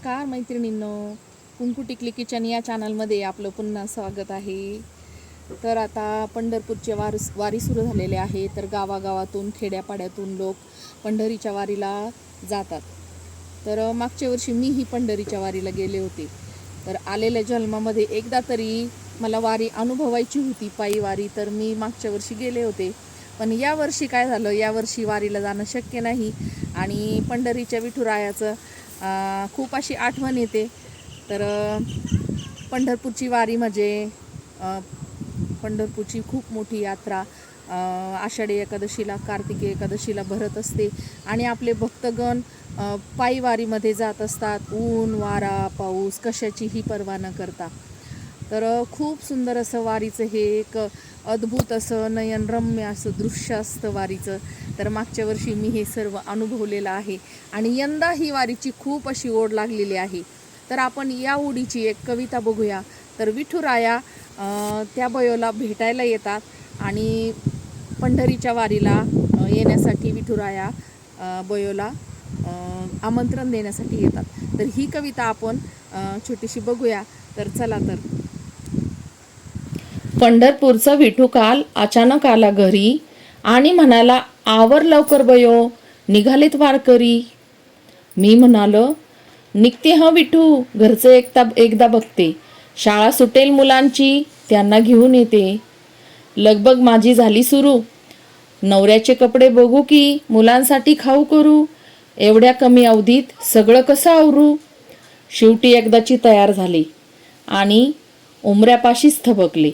नमस्कार मैत्रिणींनो. कुंकू टिकली किचन या चॅनलमध्ये आपलं पुन्हा स्वागत आहे. तर आता पंढरपूरचे वार वारी सुरू झालेले आहे. तर गावागावातून खेड्यापाड्यातून लोक पंढरीच्या वारीला जातात. तर मागच्या वर्षी मीही पंढरीच्या वारीला गेले होते. तर आलेल्या जन्मामध्ये एकदा तरी मला वारी अनुभवायची होती पायी वारी. तर मी मागच्या वर्षी गेले होते. पण यावर्षी काय झालं? यावर्षी वारीला जाणं शक्य नाही. आणि पंढरीच्या विठुरायाचं खूप अशी आठवण येते. तर पंढरपूरची वारी म्हणजे पंढरपूरची खूप मोठी यात्रा आषाढी एकादशीला कार्तिकी एकादशीला भरत असते. आणि आपले भक्तगण पायीवारीमध्ये पायी वारीमध्ये जात असतात. ऊन वारा पाऊस कशाचीही पर्वा न करता. तर खूप सुंदर असं वारीचं हे एक अद्भुत असं नयनरम्य असं दृश्य असतं वारीचं. तर मागच्या वर्षी मी हे सर्व अनुभवलेलं आहे. आणि यंदा ही वारीची खूप अशी ओढ लागलेली आहे. तर आपण या ओढीची एक कविता बघूया. तर विठुराया त्या बयोला भेटायला येतात आणि पंढरीच्या वारीला येण्यासाठी विठुराया बयोला आमंत्रण देण्यासाठी येतात. तर ही कविता आपण छोटीशी बघूया. तर चला तर. पंढरपूरचा विठू काल अचानक आला घरी आणि म्हणाला आवर लवकर बयो निघालीत वारकरी. मी म्हणालो निघते हं विठू घरचं एकदा एकदा बघते. शाळा सुटेल मुलांची त्यांना घेऊन येते. लगबग माझी झाली सुरू. नवऱ्याचे कपडे बघू की मुलांसाठी खाऊ करू एवढ्या कमी अवधीत सगळं कसं आवरू? शेवटी एकदाची तयार झाली आणि उमऱ्यापाशीच थबकले.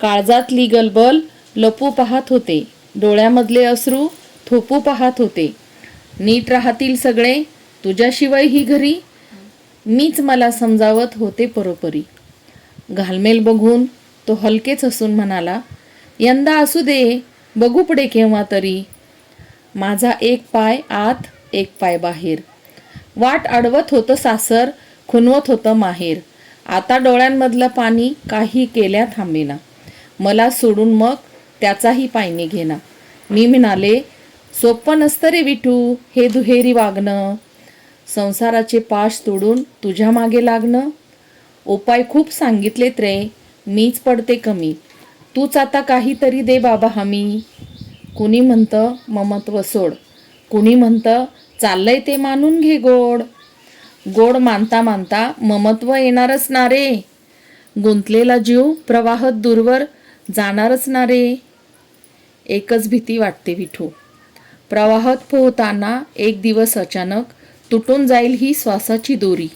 काळजातली गलबल लपू पाहत होते. डोळ्यामधले अश्रू थोपू पाहत होते. नीट राहतील सगळे तुझ्याशिवाय ही घरी? मीच मला समजावत होते परोपरी. घालमेल बघून तो हलकेच असून म्हणाला यंदा असू दे बघू पुढे केव्हा तरी. माझा एक पाय आत एक पाय बाहेर. वाट अडवत होतं सासर खुनवत होतं माहेर. आता डोळ्यांमधलं पाणी काही केल्या थांबेना. मला सोडून मग त्याचाही पायनी घेणा. मी म्हणाले सोपं नसतं रे विठू हे दुहेरी वागणं. संसाराचे पाश तोडून तुझ्या मागे लागणं. उपाय खूप सांगितलेत रे मीच पडते कमी. तूच आता काहीतरी दे बाबा हमी. कुणी म्हणतं ममत्व सोड. कुणी म्हणतं चाललंय ते मानून घे गोड. गोड मानता मानता ममत्व येणारच ना रे. गुंतलेला जीव प्रवाहत दूरवर जाणारच ना रे एकच भीती वाटते विठू. प्रवाहात पोहताना एक दिवस अचानक तुटून जाईल ही श्वासाची दोरी.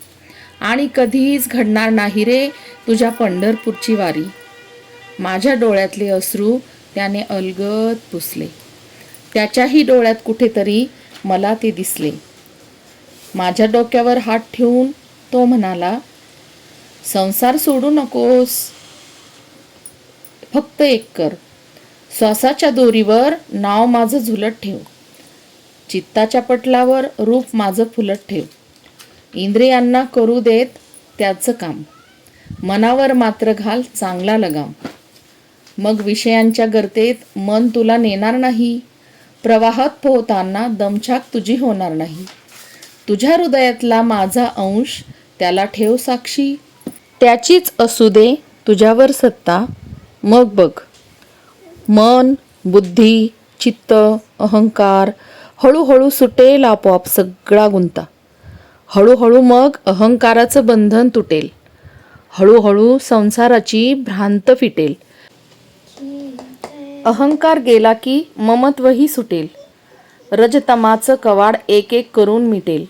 आणि कधीच घडणार नाही रे तुझ्या पंढरपूरची वारी. माझ्या डोळ्यातले अश्रू त्याने अलगद पुसले. त्याच्याही डोळ्यात कुठेतरी मला ते दिसले. माझ्या डोक्यावर हात ठेवून तो म्हणाला संसार सोडू नकोस. फक्त एक कर. श्वासाच्या दोरीवर नाव माझं झुलत ठेव. चित्ताच्या पटलावर रूप माझं फुलत ठेव. इंद्रियांना करू देत त्याचं काम. मनावर मात्र घाल चांगला लगाम. मग विषयांच्या गर्तेत मन तुला नेणार नाही. प्रवाहात पोहताना दमछाक तुझी होणार नाही. तुझ्या हृदयातला माझा अंश त्याला ठेव साक्षी. त्याचीच असू दे तुझ्यावर सत्ता. मग बघ. मन बुद्धी चित्त अहंकार हळूहळू सुटेल आपोआप सगळा गुंता. हळूहळू मग अहंकाराचं बंधन तुटेल. हळूहळू संसाराची भ्रांत फिटेल. अहंकार गेला की ममत्वही सुटेल. रजतमाचं कवाड एक एक करून मिटेल.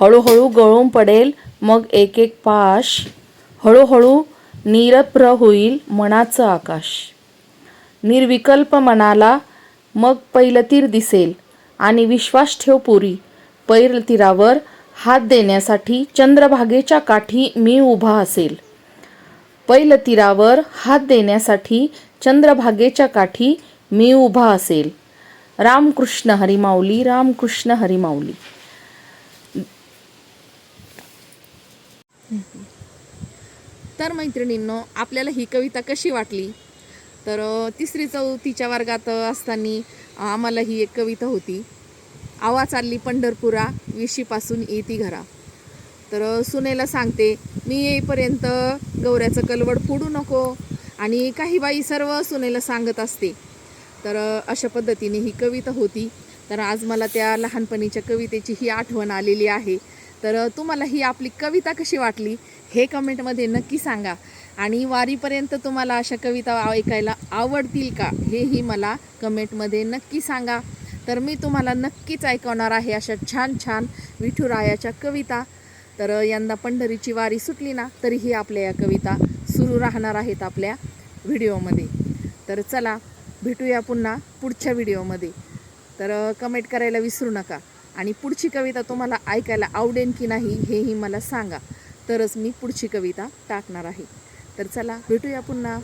हळूहळू गळून पडेल मग एक एक पाश. हळूहळू निरप्र होईल मनाचं आकाश. निर्विकल्प मनाला मग पैलतीर दिसेल आणि विश्वास ठेव पुरी. पैलतीरावर हात देण्यासाठी चंद्रभागेच्या काठी मी उभा असेल. पैलतीरावर हात देण्यासाठी चंद्रभागेच्या काठी मी उभा असेल. रामकृष्ण हरिमाऊली रामकृष्ण हरिमाऊली. तर मैत्रिणींनो आपल्याला ही कविता कशी वाटली? तर तिसरी चौथीच्या वर्गात असताना आम्हाला ही एक कविता होती. आवा चालली पंढरपुरा विशीपासून येती घरा. तर सुनेला सांगते मी येईपर्यंत गौऱ्याचं कलवड फोडू नको. आणि काही बाई सर्व सुनेला सांगत असते. तर अशा पद्धतीने ही कविता होती. तर आज मला त्या लहानपणीच्या कवितेची ही आठवण आलेली आहे. तर तुम्हाला ही आपली कविता कशी वाटली? हे कमेंटमध्ये नक्की सांगा. आणि वारीपर्यंत तुम्हाला अशा कविता ऐकायला आवडतील का हेही मला कमेंटमध्ये नक्की सांगा. तर मी तुम्हाला नक्कीच ऐकवणार आहे अशा छान छान विठुरायाच्या कविता. तर यंदा पंढरीची वारी सुटली ना तरीही आपल्या या कविता सुरू राहणार आहेत आपल्या व्हिडिओमध्ये. तर चला भेटूया पुन्हा पुढच्या व्हिडिओमध्ये. तर कमेंट करायला विसरू नका. आणि पुढची कविता तुम्हाला ऐकायला आवडेल की नाही हेही मला सांगा. तरच मी पुढची कविता टाकणार आहे. तर चला भेटूया पुन्हा.